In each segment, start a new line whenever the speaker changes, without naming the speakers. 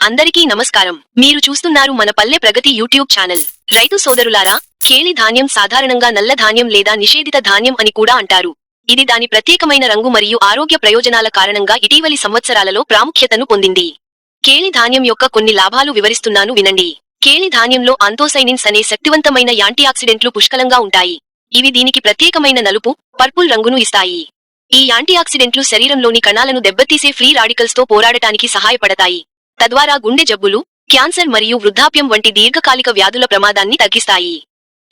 అందరికీ నమస్కారం. మీరు చూస్తున్నారు మన పల్లె ప్రగతి యూట్యూబ్ ఛానల్. రైతు సోదరులారా కేలి ధాన్యం సాధారణంగా నల్ల ధాన్యం లేదా నిషేధిత ధాన్యం అని కూడా అంటారు. ఇది దాని ప్రత్యేకమైన రంగు మరియు ఆరోగ్య ప్రయోజనాల కారణంగా ఇటీవలి సంవత్సరాలలో ప్రాముఖ్యతను పొందింది. కేలి ధాన్యం యొక్క కొన్ని లాభాలు వివరిస్తున్నాను వినండి. కేలి ధాన్యంలో అంతోసైనిన్స్ అనే శక్తివంతమైన యాంటీఆక్సిడెంట్లు పుష్కలంగా ఉంటాయి. ఇవి దీనికి ప్రత్యేకమైన నలుపు పర్పుల్ రంగును ఇస్తాయి. ఈ యాంటీఆక్సిడెంట్లు శరీరంలోని కణాలను దెబ్బతీసే ఫ్రీ రాడికల్స్తో పోరాడటానికి సహాయపడతాయి. తద్వారా గుండె జబ్బులు క్యాన్సర్ మరియు వృద్ధాప్యం వంటి దీర్ఘకాలిక వ్యాధుల ప్రమాదాన్ని తగ్గిస్తాయి.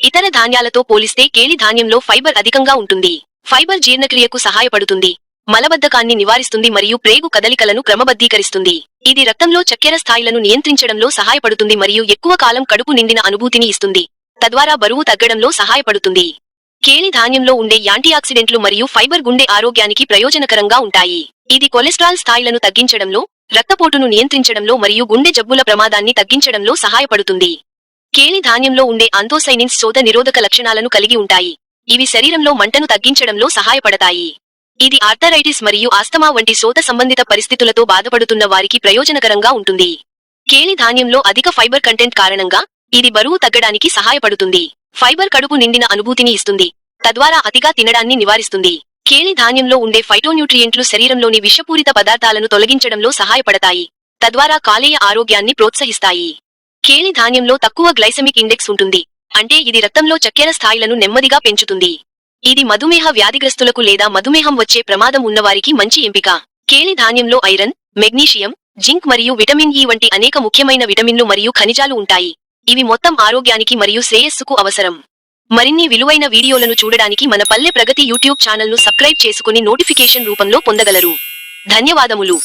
ఇతర ధాన్యాలతో పోలిస్తే కేలి ధాన్యంలో ఫైబర్ అధికంగా ఉంటుంది. ఫైబర్ జీర్ణక్రియకు సహాయపడుతుంది. మలబద్ధకాన్ని నివారిస్తుంది మరియు ప్రేగు కదలికలను క్రమబద్ధీకరిస్తుంది. ఇది రక్తంలో చక్కెర స్థాయిలను నియంత్రించడంలో సహాయపడుతుంది మరియు ఎక్కువ కాలం కడుపు నిండిన అనుభూతిని ఇస్తుంది. తద్వారా బరువు తగ్గడంలో సహాయపడుతుంది. కేలి ధాన్యంలో ఉండే యాంటీఆక్సిడెంట్లు మరియు ఫైబర్ గుండె ఆరోగ్యానికి ప్రయోజనకరంగా ఉంటాయి. ఇది కొలెస్ట్రాల్ స్థాయిలను తగ్గించడంలో రక్తపోటును నియంత్రించడంలో మరియు గుండె జబ్బుల ప్రమాదాన్ని తగ్గించడంలో సహాయపడుతుంది. కేలి ధాన్యంలో ఉండే అంతోసైనిన్స్ శోధ నిరోధక లక్షణాలను కలిగి ఉంటాయి. ఇవి శరీరంలో మంటను తగ్గించడంలో సహాయపడతాయి. ఇది ఆర్థరైటిస్ మరియు ఆస్తమా వంటి శోధ సంబంధిత పరిస్థితులతో బాధపడుతున్న వారికి ప్రయోజనకరంగా ఉంటుంది. కేలి ధాన్యంలో అధిక ఫైబర్ కంటెంట్ కారణంగా ఇది బరువు తగ్గడానికి సహాయపడుతుంది. ఫైబర్ కడుపు నిండిన అనుభూతిని ఇస్తుంది. తద్వారా అతిగా తినడాన్ని నివారిస్తుంది. కేలి ధాన్యంలో ఉండే ఫైటోన్యూట్రియంట్లు శరీరంలోని విషపూరిత పదార్థాలను తొలగించడంలో సహాయపడతాయి. తద్వారా కాలేయ ఆరోగ్యాన్ని ప్రోత్సహిస్తాయి. కేలి ధాన్యంలో తక్కువ గ్లైసెమిక్ ఇండెక్స్ ఉంటుంది. అంటే ఇది రక్తంలో చక్కెర స్థాయిలను నెమ్మదిగా పెంచుతుంది. ఇది మధుమేహ వ్యాధిగ్రస్తులకు లేదా మధుమేహం వచ్చే ప్రమాదం ఉన్నవారికి మంచి ఎంపిక. కేలి ధాన్యంలో ఐరన్ మెగ్నీషియం జింక్ మరియు విటమిన్ ఇ వంటి అనేక ముఖ్యమైన విటమిన్లు మరియు ఖనిజాలు ఉంటాయి. ఇవి మొత్తం ఆరోగ్యానికి మరియు శ్రేయస్సుకు అవసరం. మరిన్ని విలువైన వీడియోలను చూడడానికి మన పల్లె ప్రగతి యూట్యూబ్ ఛానల్ను సబ్స్క్రైబ్ చేసుకుని నోటిఫికేషన్ రూపంలో పొందగలరు. ధన్యవాదములు.